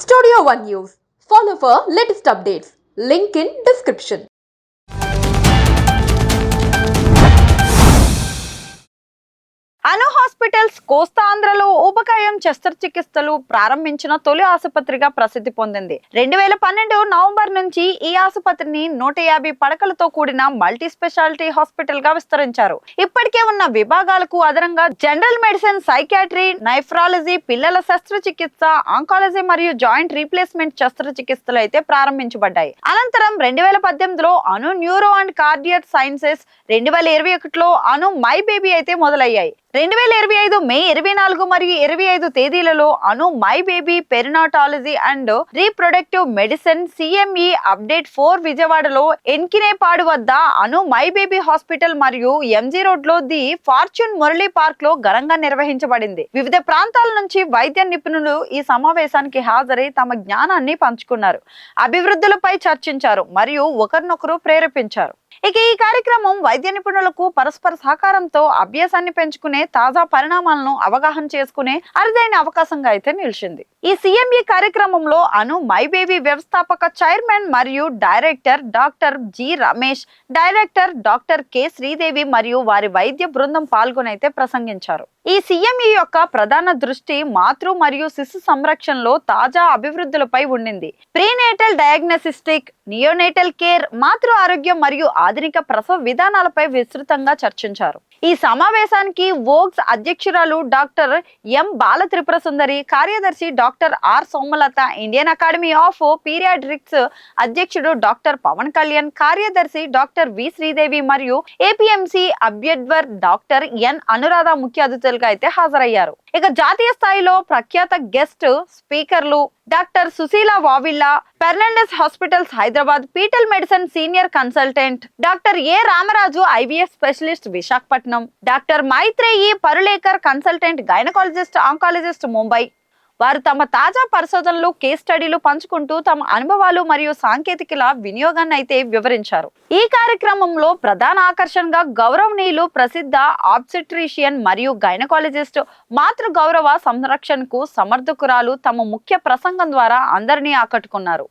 Studio One News. Follow for latest updates. Link in description. Anu hospitals కోస్తాంధ్రలో ఉపకాయం శస్త్రచికిత్సలు ప్రారంభించిన తొలి ఆసుపత్రిగా ప్రసిద్ధి పొందింది. రెండు వేల పన్నెండు నవంబర్ నుంచి ఈ ఆసుపత్రిని నూట యాభై పడకలతో కూడిన మల్టీ స్పెషాలిటీ హాస్పిటల్గా విస్తరించారు. ఇప్పటికే ఉన్న విభాగాలకు అదనంగా జనరల్ మెడిసిన్ సైకాట్రీ నైఫ్రాలజీ పిల్లల శస్త్రచికిత్స ఆంకాలజీ మరియు జాయింట్ రీప్లేస్మెంట్ శస్త్రచికిత్సలు అయితే ప్రారంభించబడ్డాయి. అనంతరం రెండు వేల పద్దెనిమిదిలో Anu neuro and cardiac sciences రెండు వేల ఇరవై ఒకటిలో అను మై బేబీ అయితే మొదలయ్యాయి. రెండు వేల ఇరవై ఐదు మే ఇరవై నాలుగు మరియు ఇరవై ఐదు తేదీలలో Anu my baby perinatology and reproductive medicine CME update four విజయవాడలో ఎన్కినేపాడు వద్ద అను మై బేబీ హాస్పిటల్ మరియు ఎంజీ రోడ్లో ది ఫార్చ్యూన్ మురళీ పార్క్లో ఘనంగా నిర్వహించబడింది. వివిధ ప్రాంతాల నుంచి వైద్య నిపుణులు ఈ సమావేశానికి హాజరై తమ జ్ఞానాన్ని పంచుకున్నారు. అభివృద్ధులపై చర్చించారు మరియు ఒకరినొకరు ప్రేరేపించారు. ఇక ఈ కార్యక్రమం వైద్య నిపుణులకు పరస్పర సహకారంతో అభ్యాసాన్ని పెంచుకునే తాజా పరిణామాలను అవగాహన చేసుకునే అరుదైన అవకాశంగా అయితే నిలిచింది. ఈ సిఎంఈ కార్యక్రమంలో అను మై బేబీ వ్యవస్థాపక చైర్మన్ మరియు director doctor G Ramesh director doctor K Sridevi మరియు వారి వైద్య బృందం పాల్గొని అయితే ప్రసంగించారు. ఈ సీఎంఈ యొక్క ప్రధాన దృష్టి మాతృ మరియు శిశు సంరక్షణలో తాజా అభివృద్ధులపై ఉండింది. ప్రీనేటల్ డయాగ్నోసిస్టిక్ నియోనేటల్ కేర్ మాతృ ఆరోగ్యం మరియు ఆధునిక ప్రసవ విధానాలపై విస్తృతంగా చర్చించారు. ఈ సమావేశానికి వోక్స్ అధ్యక్షురాలు డాక్టర్ ఎం బాల త్రిపుర సుందరి కార్యదర్శి doctor R Somalatha Indian academy of paediatrics అధ్యక్షుడు డాక్టర్ పవన్ కళ్యాణ్ కార్యదర్శి డాక్టర్ వి శ్రీదేవి మరియు ఏపీఎంసీ అభ్యర్థర్ డాక్టర్ ఎన్ అనురాధ ముఖ్య అతిథులుగా అయితే హాజరయ్యారు. ఇక జాతీయ స్థాయిలో ప్రఖ్యాత గెస్ట్ స్పీకర్లు doctor Sushila Vavilla Fernandez hospitals Hyderabad fetal medicine senior consultant doctor A Ramaraju IVF specialist Visakhapatnam doctor Maitreyi Parulekar consultant gynaecologist oncologist Mumbai. వారు తమ తాజా పరిశోధనలు కేస్ స్టడీలు పంచుకుంటూ తమ అనుభవాలు మరియు సాంకేతికల వినియోగాన్ని అయితే వివరించారు. ఈ కార్యక్రమంలో ప్రధాన ఆకర్షణగా గౌరవనీయులు ప్రసిద్ధ ఆబ్సెట్రీషియన్ మరియు గైనకాలజిస్ట్ మాతృ గౌరవ సంరక్షణకు సమర్థకురాలు తమ ముఖ్య ప్రసంగం ద్వారా అందరినీ ఆకట్టుకున్నారు.